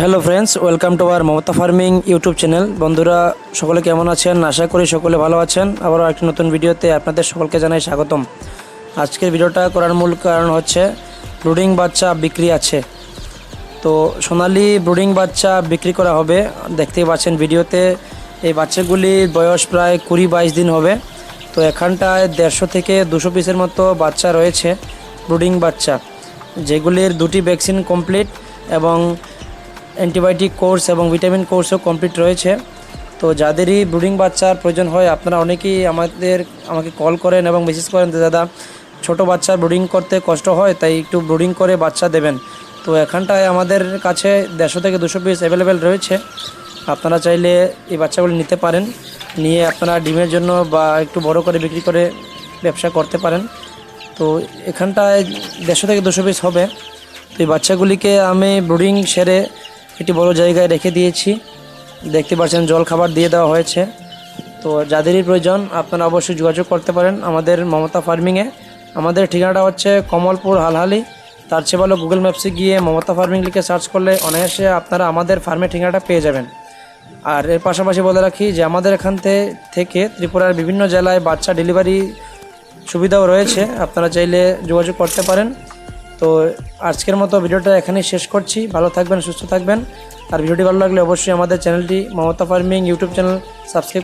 Hello friends welcome to our Mamata farming YouTube channel বন্ধুরা, সকলে কেমন আছেন? আশা করি সকলে ভালো আছেন। আবারও একটি নতুন ভিডিওতে আপনাদের সকলকে জানাই স্বাগতম। আজকের ভিডিওটা করার মূল কারণ হচ্ছে, ব্রুডিং বাচ্চা বিক্রি আছে। তো সোনালি ব্রুডিং বাচ্চা বিক্রি করা হবে। দেখতেই পাচ্ছেন ভিডিওতে, এই বাচ্চাগুলির বয়স প্রায় কুড়ি বাইশ দিন হবে। তো এখানটায় দেড়শো থেকে দুশো পিসের মতো বাচ্চা রয়েছে ব্রুডিং বাচ্চা। যেগুলির দুটি ভ্যাকসিন কমপ্লিট এবং অ্যান্টিবায়োটিক কোর্স এবং ভিটামিন কোর্সও কমপ্লিট রয়েছে। তো যাদেরই ব্রুডিং বাচ্চার প্রয়োজন হয়, আপনারা অনেকেই আমাদের, আমাকে কল করেন এবং মেসেজ করেন দাদা, ছোটো বাচ্চা ব্রুডিং করতে কষ্ট হয়, তাই একটু ব্রুডিং করে বাচ্চা দেবেন। তো এখানটায় আমাদের কাছে দেড়শো থেকে দুশো পিস অ্যাভেলেবেল রয়েছে। আপনারা চাইলে এই বাচ্চাগুলি নিতে পারেন। নিয়ে আপনারা ডিমের জন্য বা একটু বড় করে বিক্রি করে ব্যবসা করতে পারেন। তো এখানটায় দেড়শো থেকে দুশো পিস হবে। তো এই বাচ্চাগুলিকে আমি ব্রুডিং সেরে একটি বড় জায়গায় রেখে দিয়েছি। দেখতে পাচ্ছেন, জল খাবার দিয়ে দেওয়া হয়েছে। তো যাদেরই প্রয়োজন, আপনারা অবশ্যই যোগাযোগ করতে পারেন আমাদের মমতা ফার্মিংয়ে। আমাদের ঠিকানাটা হচ্ছে কমলপুর হালহালি। তার চেয়ে ভালো গুগল ম্যাপসে গিয়ে মমতা ফার্মিং লিখে সার্চ করলে অনায়াসে আপনারা আমাদের ফার্মের ঠিকানাটা পেয়ে যাবেন। আর এর পাশাপাশি বলে রাখি যে, আমাদের এখান থেকে ত্রিপুরার বিভিন্ন জেলায় বাচ্চা ডেলিভারি সুবিধাও রয়েছে। আপনারা চাইলে যোগাযোগ করতে পারেন। তো আজকের মতো ভিডিওটা এখানেই শেষ করছি। ভালো থাকবেন, সুস্থ থাকবেন। আর ভিডিওটি ভালো লাগলে অবশ্যই আমাদের চ্যানেলটি Mamata farming YouTube channel subscribe